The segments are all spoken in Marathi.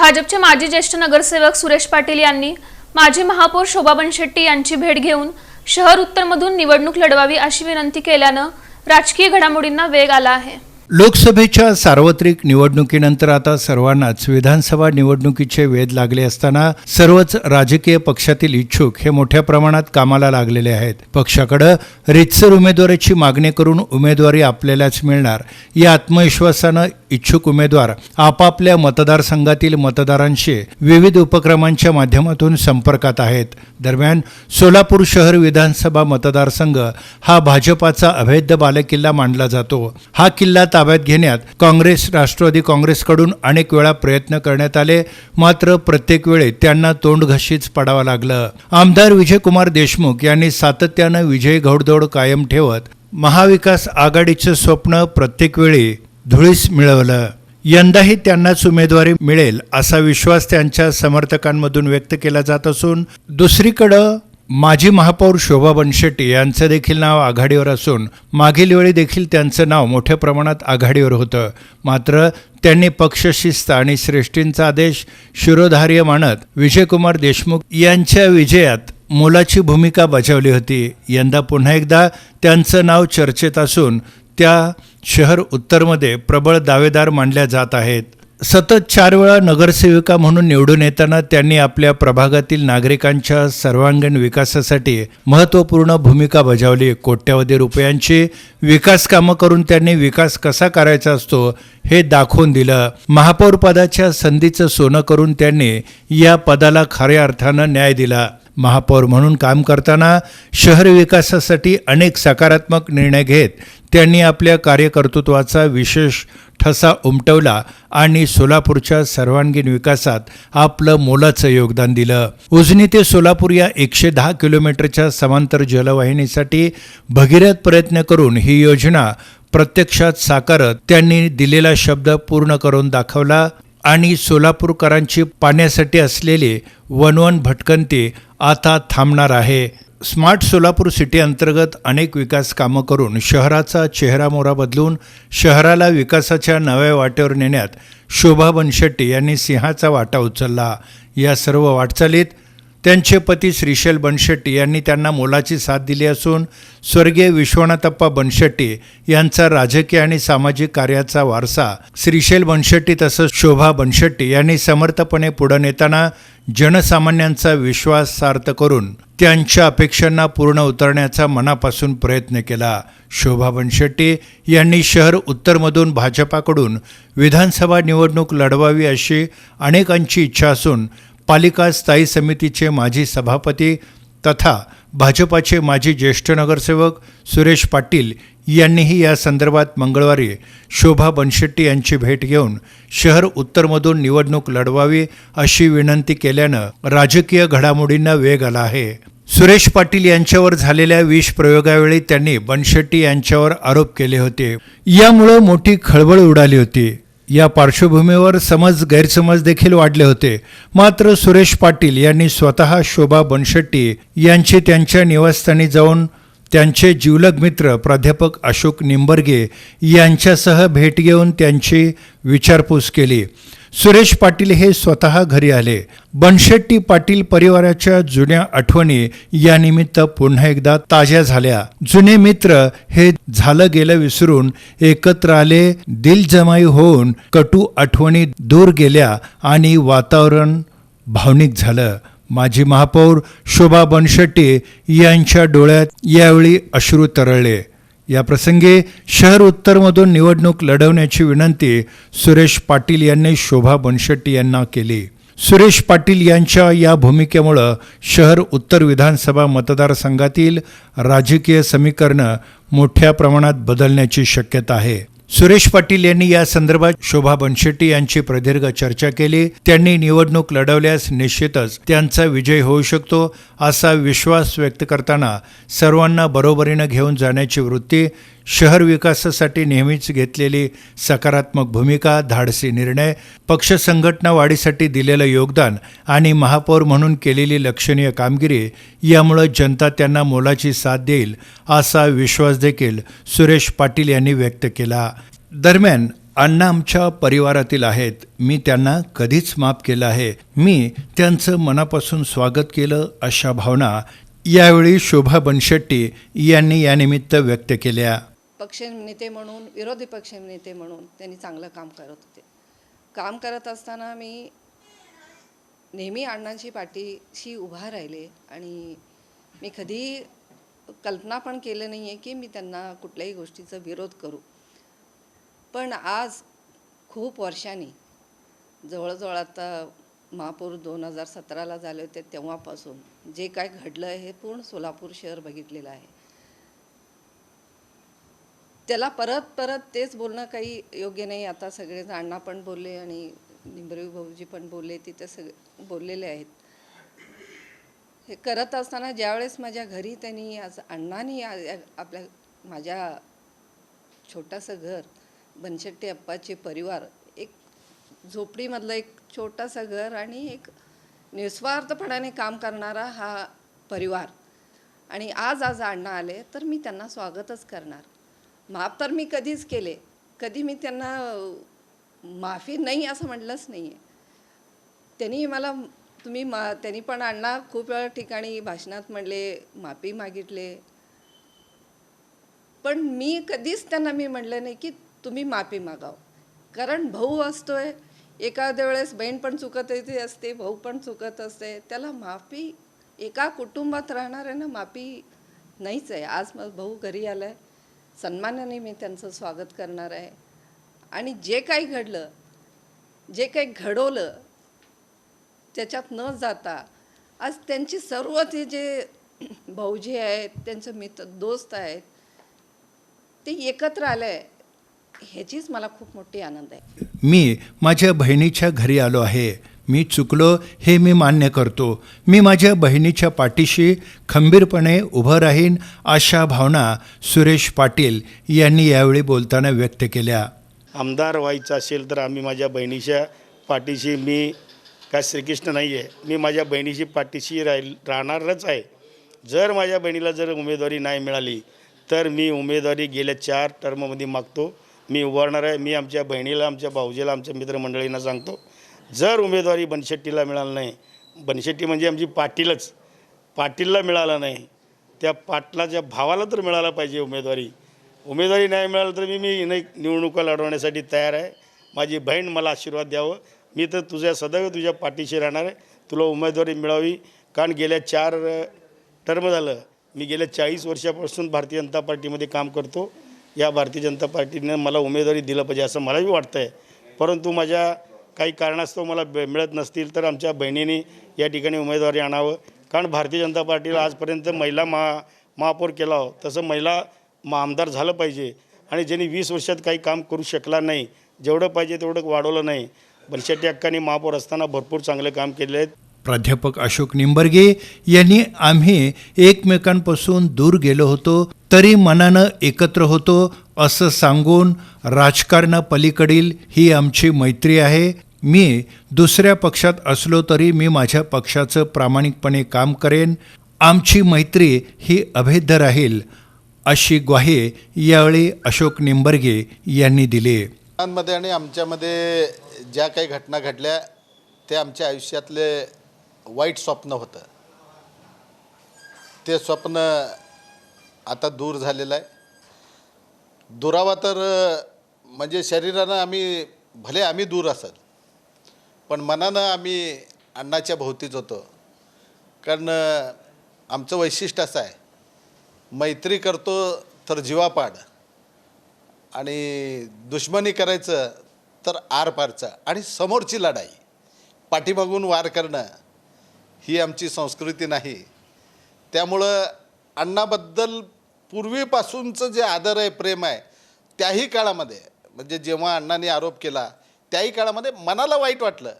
भाजपचे माजी ज्येष्ठ नगरसेवक सुरेश पाटील यांनी माजी महापौर शोभा बनशेट्टी यांची भेट घेऊन शहर उत्तरमधून निवडणूक लढवावी अशी विनंती केल्यानं राजकीय घडामोडींना वेग आला आहे. लोकसभेच्या सार्वत्रिक निवडणुकीनंतर आता सर्वांनाच विधानसभा निवडणुकीचे वेध लागले असताना सर्वच राजकीय पक्षातील इच्छुक हे मोठ्या प्रमाणात कामाला लागलेले आहेत. पक्षाकडं रितसर उमेदवाराची मागणी करून उमेदवारी आपल्यालाच मिळणार या आत्मविश्वासानं इच्छुक उमेदवार आपापल्या मतदारसंघातील मतदारांशी विविध उपक्रमांच्या माध्यमातून संपर्कात आहेत. दरम्यान सोलापूर शहर विधानसभा मतदारसंघ हा भाजपाचा अभेद्य बालेकिल्ला मानला जातो. हा किल्ला ताब्यात घेण्यात काँग्रेस राष्ट्रवादी काँग्रेसकडून अनेक वेळा प्रयत्न करण्यात आले. मात्र प्रत्येक वेळी त्यांना तोंडघशीच पडावं लागलं. आमदार विजयकुमार देशमुख यांनी सातत्यानं विजय घौडदौड कायम ठेवत महाविकास आघाडीचं स्वप्न प्रत्येक वेळी धुळीस मिळवलं. यंदाही त्यांनाच उमेदवारी मिळेल असा विश्वास त्यांच्या समर्थकांमधून व्यक्त केला जात असून दुसरीकडं माजी महापौर शोभा बनशेट्टी यांचं देखील नाव आघाडीवर असून मागील वेळी देखील त्यांचं नाव मोठ्या प्रमाणात आघाडीवर होतं. मात्र त्यांनी पक्षशिस्त आणि श्रेष्ठींचा आदेश शिरोधार्य मानत विजयकुमार देशमुख यांच्या विजयात मोलाची भूमिका बजावली होती. यंदा पुन्हा एकदा त्यांचं नाव चर्चेत असून त्या शहर उत्तरमध्ये प्रबळ दावेदार मानल्या जात आहेत. सतत चार वेळा नगरसेविका म्हणून निवडून येताना त्यांनी आपल्या प्रभागातील नागरिकांच्या सर्वांगीण विकासासाठी महत्त्वपूर्ण भूमिका बजावली. कोट्यावधी रुपयांची विकास कामं करून त्यांनी विकास कसा करायचा असतो हे दाखवून दिलं. महापौरपदाच्या संधीचं सोनं करून त्यांनी या पदाला खऱ्या अर्थानं न्याय दिला. महापौर म्हणून काम करताना शहर विकासासाठी अनेक सकारात्मक निर्णय घेत त्यांनी आपल्या कार्यकर्तृत्वाचा विशेष ठसा उमटवला आणि सोलापूरच्या सर्वांगीण विकासात आपलं मोलाचं योगदान दिलं. उजनी ते सोलापूर या एकशे दहा किलोमीटरच्या समांतर जलवाहिनीसाठी भगीरथ प्रयत्न करून ही योजना प्रत्यक्षात साकारत त्यांनी दिलेला शब्द पूर्ण करून दाखवला आणि सोलापूरकरांची पाण्यासाठी असलेली वनवन भटकंती आता थांबणार आहे. स्मार्ट सोलापूर सिटी अंतर्गत अनेक विकास कामं करून शहराचा चेहरामोहरा बदलून शहराला विकासाच्या नव्या वाटेवर नेण्यात शोभा बनशेट्टी यांनी सिंहाचा वाटा उचलला. या सर्व वाटचालीत त्यांचे पती श्रीशैल बनशेट्टी यांनी त्यांना मोलाची साथ दिली असून स्वर्गीय विश्वनाथप्पा बनशेट्टी यांचा राजकीय आणि सामाजिक कार्याचा वारसा श्रीशैल बनशेट्टी तसंच शोभा बनशेट्टी यांनी समर्थपणे पुढे नेताना जनसामान्यांचा विश्वास सार्थ करून त्यांच्या अपेक्षांना पूर्ण उतरण्याचा मनापासून प्रयत्न केला. शोभा बनशेट्टी यांनी शहर उत्तरमधून भाजपाकडून विधानसभा निवडणूक लढवावी अशी अनेकांची इच्छा असून पालिका स्थायी समितीचे माजी सभापती तथा भाजपाचे माजी ज्येष्ठ नगरसेवक सुरेश पाटील यांनीही या संदर्भात मंगळवारी शोभा बनशेट्टी यांची भेट घेऊन शहर उत्तरमधून निवडणूक लढवावी अशी विनंती केल्यानं राजकीय घडामोडींना वेग आला आहे. सुरेश पाटील यांच्यावर झालेल्या विष प्रयोगावेळी त्यांनी बनशेट्टी यांच्यावर आरोप केले होते. यामुळं मोठी खळबळ उडाली होती. या पार्श्वभूमीवर समज गैरसमज देखील वाढले होते. मात्र सुरेश पाटील यांनी स्वतः शोभा बनशेट्टी यांची त्यांच्या निवासस्थानी जाऊन त्यांचे जिवलग मित्र प्राध्यापक अशोक निंबर्गे यांच्यासह भेट घेऊन त्यांची विचारपूस केली. सुरेश पाटील हे स्वतः घरी आले. बनशेट्टी पाटील परिवाराच्या जुन्या आठवणी यानिमित्त पुन्हा एकदा ताज्या झाल्या. जुने मित्र हे झालं गेलं विसरून एकत्र आले दिलजमाई होऊन कटू आठवणी दूर गेल्या आणि वातावरण भावनिक झालं. माजी महापौर शोभा बनशेट्टी यांच्या डोळ्यात यावेळी अश्रू तरळले. या प्रसंगी शहर उत्तरमधून निवडणूक लढवण्याची विनंती सुरेश पाटील यांनी शोभा बनशेट्टी यांना केली. सुरेश पाटील यांच्या या भूमिकेमुळं शहर उत्तर विधानसभा मतदारसंघातील राजकीय समीकरणं मोठ्या प्रमाणात बदलण्याची शक्यता आहे. सुरेश पाटील यांनी या संदर्भात शोभा बनशेट्टी यांची प्रदीर्घ चर्चा केली. त्यांनी निवडणूक लढवल्यास निश्चितच त्यांचा विजय होऊ शकतो असा विश्वास व्यक्त करताना सर्वांना बरोबरीनं घेऊन जाण्याची वृत्ती शहर विकासासाठी नेहमीच घेतलेली सकारात्मक भूमिका धाडसी निर्णय पक्ष संघटना वाढीसाठी दिलेलं योगदान आणि महापौर म्हणून केलेली लक्षणीय कामगिरी यामुळं जनता त्यांना मोलाची साथ देईल असा विश्वास देखील सुरेश पाटील यांनी व्यक्त केला. दरम्यान अण्णा आमच्या परिवारातील आहेत. मी त्यांना कधीच माफ केलं आहे. मी त्यांचं मनापासून स्वागत केलं अशा भावना. यावेळी शोभा बनशेट्टी यांनी यानिमित्त व्यक्त केल्या. पक्षनेते म्हणून विरोधी पक्षनेते म्हणून त्यांनी चांगलं काम करत होते. काम करत असताना मी नेहमी अण्णांची पाठीशी उभा राहिले आणि मी कधी कल्पना पण केलं नाही आहे की मी त्यांना कुठल्याही गोष्टीचा विरोध करू. पण आज खूप वर्षांनी जवळजवळ आता महापूर दोन हजार सतराला झाले होते तेव्हापासून जे काय घडलं आहे हे पूर्ण सोलापूर शहर बघितलेलं आहे. त्याला परत परत तेच बोलणं काही योग्य नाही. आता सगळे अण्णा पण बोलले आणि निंबरे भाऊजी पण बोलले तिथे सगळे बोललेले आहेत. हे करत असताना ज्यावेळेस माझ्या घरी त्यांनी आज अण्णांनी आपल्या माझ्या छोटंसं घर बनशेट्टी अप्पाचे परिवार एक झोपडीमधलं एक छोटंसं घर आणि एक निस्वार्थपणाने काम करणारा हा परिवार. आणि आज आज अण्णा आले तर मी त्यांना स्वागतच करणार. माफ तर मी कधीच केले. कधी मी त्यांना माफी नाही असं म्हटलंच नाही आहे त्यांनी मला तुम्ही मा त्यांनी पण अण्णा खूप वेळा ठिकाणी भाषणात म्हणले माफी मागितले. पण मी कधीच त्यांना मी म्हटलं नाही की तुम्ही माफी मागाव. कारण भाऊ असतोय एखाद्या वेळेस बहीण पण चुकत येते असते भाऊ पण चुकत असते. त्याला माफी एका कुटुंबात राहणाऱ्यांना माफी नाहीच आहे. आज मग भाऊ घरी आला आहे सन्मानाने मी त्यांचं स्वागत करणार आहे. आणि जे काही घडलं जे काही घडवलं त्याच्यात न जाता आज त्यांचे सर्व ते जे भाऊजी आहेत त्यांचे मित्र दोस्त आहेत ते एकत्र आले आहे ह्याचीच मला खूप मोठी आनंद आहे. मी माझ्या बहिणीच्या घरी आलो आहे. मी चुकलो हे मी मान्य करतो. मी माझ्या बहिणीच्या पाठीशी खंबीरपणे उभं राहीन अशा भावना सुरेश पाटील यांनी यावेळी बोलताना व्यक्त केल्या. आमदार व्हायचं असेल तर आम्ही माझ्या बहिणीच्या पाठीशी मी काय श्रीकृष्ण नाही आहे मी माझ्या बहिणीची पाठीशी राहील राहणारच आहे. जर माझ्या बहिणीला जर उमेदवारी नाही मिळाली तर मी उमेदवारी गेल्या चार टर्ममध्ये मागतो. मी उभारणार आहे मी आमच्या बहिणीला आमच्या भाऊजीला आमच्या मित्रमंडळींना सांगतो. जर उमेदवारी बनशेट्टीला मिळालं नाही बनशेट्टी म्हणजे आमची पाटीलच पाटीलला मिळालं नाही त्या पाटलाच्या भावाला तर मिळाला पाहिजे उमेदवारी. उमेदवारी नाही मिळालं तर मी मी नाही निवडणुका लढवण्यासाठी तयार आहे. माझी बहीण मला आशीर्वाद द्यावं. मी तर तुझ्या सदैव तुझ्या पाठीशी राहणार आहे. तुला उमेदवारी मिळावी. कारण गेल्या चार टर्म झालं. मी गेल्या चाळीस वर्षापासून भारतीय जनता पार्टीमध्ये काम करतो. या भारतीय जनता पार्टीनं मला उमेदवारी दिलं पाहिजे असं मलाही वाटतं आहे परंतु माझ्या काही कारणास्तव मला मिळत नसतील तर आमच्या बहिणीने या ठिकाणी उमेदवारी आणावं. कारण भारतीय जनता पार्टीला आजपर्यंत महिला महा महापौर केला हो. तसं महिला मा आमदार झालं पाहिजे. आणि ज्यांनी वीस वर्षात काही काम करू शकला नाही जेवढं पाहिजे तेवढं वाढवलं नाही. बनशेट्टी अक्कांनी महापौर असताना भरपूर चांगले काम केले आहेत. प्राध्यापक अशोक निंबर्गे यांनी आम्ही एकमेकांपासून दूर गेलो होतो तरी मनानं एकत्र होतो असं सांगून राजकारणापलीकडील ही आमची मैत्री आहे. मी दुसऱ्या पक्षात असलो तरी मी माझ्या पक्षाचं प्रामाणिकपणे काम करेन. आमची मैत्री ही अभेद्य राहील अशी ग्वाही यावेळी अशोक निंबर्गे यांनी दिली. मध्ये आणि आमच्यामध्ये ज्या काही घटना घडल्या ते आमच्या आयुष्यातले वाईट स्वप्न होतं. ते स्वप्न आता दूर झालेलं आहे. दुरावा तर म्हणजे शरीरानं आम्ही भले आम्ही दूर असेल पण मनानं आम्ही अण्णाच्या भोवतीच होतो. कारण आमचं वैशिष्ट्य असं आहे. मैत्री करतो तर जीवापाड आणि दुश्मनी करायचं तर आरपारचं आणि समोरची लढाई. पाठीमागून वार करणं ही आमची संस्कृती नाही. त्यामुळं अण्णाबद्दल पूर्वीपासूनचं जे आदर आहे प्रेम आहे त्याही काळामध्ये म्हणजे जेव्हा अण्णांनी आरोप केला त्याही काळामध्ये मनाला वाईट वाटलं.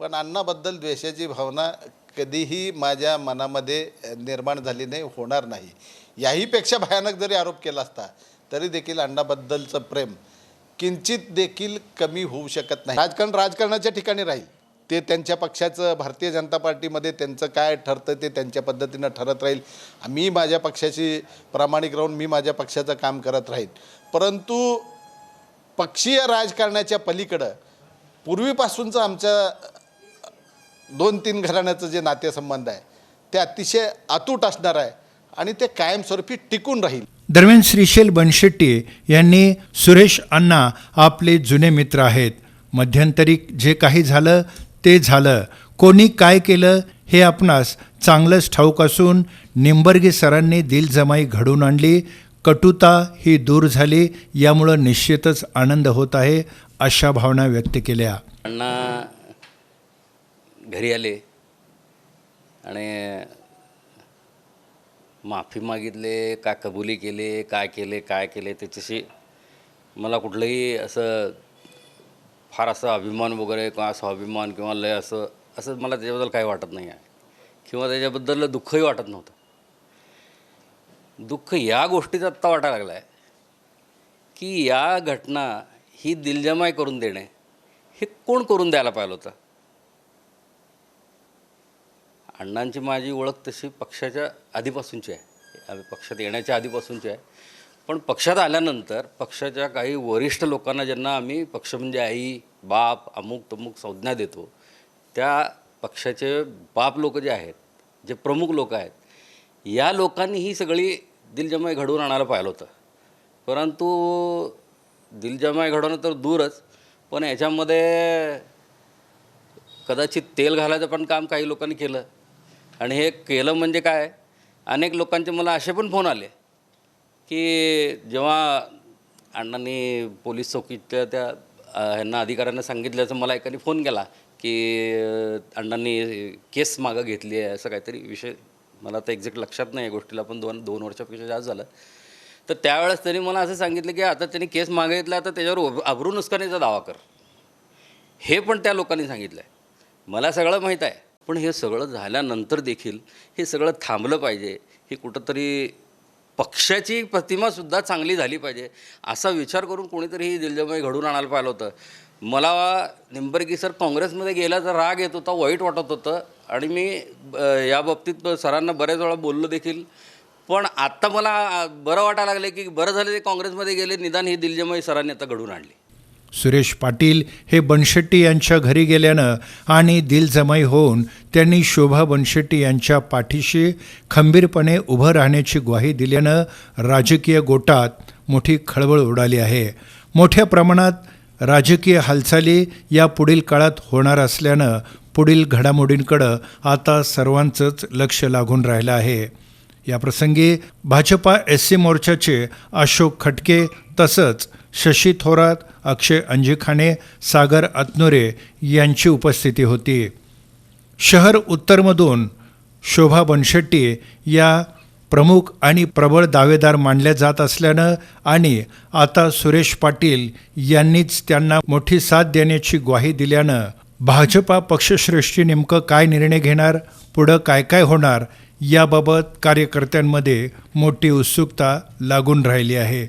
पण अण्णाबद्दल द्वेषाची भावना कधीही माझ्या मनामध्ये निर्माण झाली नाही होणार नाही. याहीपेक्षा भयानक जरी आरोप केला असता तरी देखील अण्णाबद्दलचं प्रेम किंचित देखील कमी होऊ शकत नाही. राजकारण राजकारणाच्या ठिकाणी राहील. ते त्यांच्या पक्षाचं भारतीय जनता पार्टीमध्ये त्यांचं काय ठरतं ते त्यांच्या पद्धतीनं ठरत राहील. मी माझ्या पक्षाशी प्रामाणिक राहून मी माझ्या पक्षाचं काम करत राहील परंतु पक्षीय राजकारणाच्या पलीकडं पूर्वीपासूनचं आमच्या दोन तीन घराण्याचं जे नातेसंबंध आहे ते अतिशय अतूट असणार आहे आणि ते कायमस्वरूपी टिकून राहील. दरम्यान श्रीशैल बनशेट्टी यांनी सुरेश अण्णा आपले जुने मित्र आहेत. मध्यंतरी जे काही झालं ते झालं. कोणी काय केलं हे आपणास चांगलंच ठाऊक असून निंबर्गी सरांनी दिलजमाई घडून आणली. कटुता ही दूर झाली यामुळं निश्चितच आनंद होत आहे अशा भावना व्यक्त केल्या. अण्णा घरी आले आणि माफी मागितले काय कबुली केले काय केले काय केले त्याच्याशी मला कुठलंही असं फार असं अभिमान वगैरे किंवा स्वाभिमान किंवा लय असं असं मला त्याच्याबद्दल काही वाटत नाही आहे. किंवा त्याच्याबद्दल दुःखही वाटत नव्हतं. दुःख या गोष्टीचा आत्ता वाटायला लागला आहे की या घटना ही दिलजमाय करून देणे हे कोण करून द्यायला पाहिलं होतं? अण्णांची माझी ओळख तशी पक्षाच्या आधीपासूनची आहे. आम्ही पक्षात येण्याच्या आधीपासूनची आहे. पण पक्षात आल्यानंतर पक्षाच्या काही वरिष्ठ लोकांना ज्यांना आम्ही पक्ष म्हणजे आई बाप अमुक तमुक संज्ञा देतो त्या पक्षाचे बाप लोक जे आहेत जे प्रमुख लोक आहेत या लोकांनी ही सगळी दिलजमाई घडवून आणायला पाहिलं होतं. परंतु दिलजमाई घडवणं तर दूरच पण याच्यामध्ये कदाचित तेल घालायचं पण काम काही लोकांनी केलं. आणि हे केलं म्हणजे काय? अनेक लोकांचे मला असे पण फोन आले की जेव्हा अण्णांनी पोलीस चौकीच्या त्या ह्यांना अधिकाऱ्यांना सांगितल्याचं मला एकाने फोन केला की अण्णांनी केस मागं घेतली आहे असं काहीतरी विषय मला आता एक्झॅक्ट लक्षात नाही या गोष्टीला पण दोन दोन वर्षापेक्षा जास्त झालं. तर त्यावेळेस त्यांनी मला असं सांगितलं की आता त्यांनी केस मागितला तर त्याच्यावर उभ- अब्रू नुकसानीचा दावा कर. हे पण त्या लोकांनी सांगितलं आहे मला सगळं माहीत आहे पण हे सगळं झाल्यानंतर देखील हे सगळं थांबलं पाहिजे. हे कुठंतरी पक्षाची प्रतिमासुद्धा चांगली झाली पाहिजे असा विचार करून कोणीतरी ही दिलजमय घडून आणायला पाहिलं होतं. मला निंबरगी सर काँग्रेसमध्ये गेल्याचा राग येत होता वाईट वाटत होतं. आणि मी याबाबतीत या बाबतीत सरांना बऱ्याच वेळा बोललो देखील. पण आत्ता मला बरं वाटायला लागलं की बरं झालं ते काँग्रेसमध्ये गेले निदान ही दिलजमाई सरांनी आता घडून आणली. सुरेश पाटील हे बनशेट्टी यांच्या घरी गेल्यानं आणि दिलजमाई होऊन त्यांनी शोभा बनशेट्टी यांच्या पाठीशी खंबीरपणे उभं राहण्याची ग्वाही दिल्यानं राजकीय गोटात मोठी खळबळ उडाली आहे. मोठ्या प्रमाणात राजकीय हालचाली या पुढील काळात होणार असल्यानं पुढील घडामोडींकडं आता सर्वांचंच लक्ष लागून राहिलं आहे. याप्रसंगी भाजपा एस सी मोर्चाचे अशोक खटके तसंच शशी थोरात अक्षय अंजिखाणे सागर अतनुरे यांची उपस्थिती होती. शहर उत्तरमधून शोभा बनशेट्टी या प्रमुख आणि प्रबळ दावेदार मानल्या जात असल्यानं आणि आता सुरेश पाटील यांनीच त्यांना मोठी साथ देण्याची ग्वाही दिल्यानं भाजपा पक्षश्रेष्ठी नेमकं काय निर्णय घेणार पुढं काय काय होणार याबाबत कार्यकर्त्यांमध्ये मोठी उत्सुकता लागून राहिली आहे.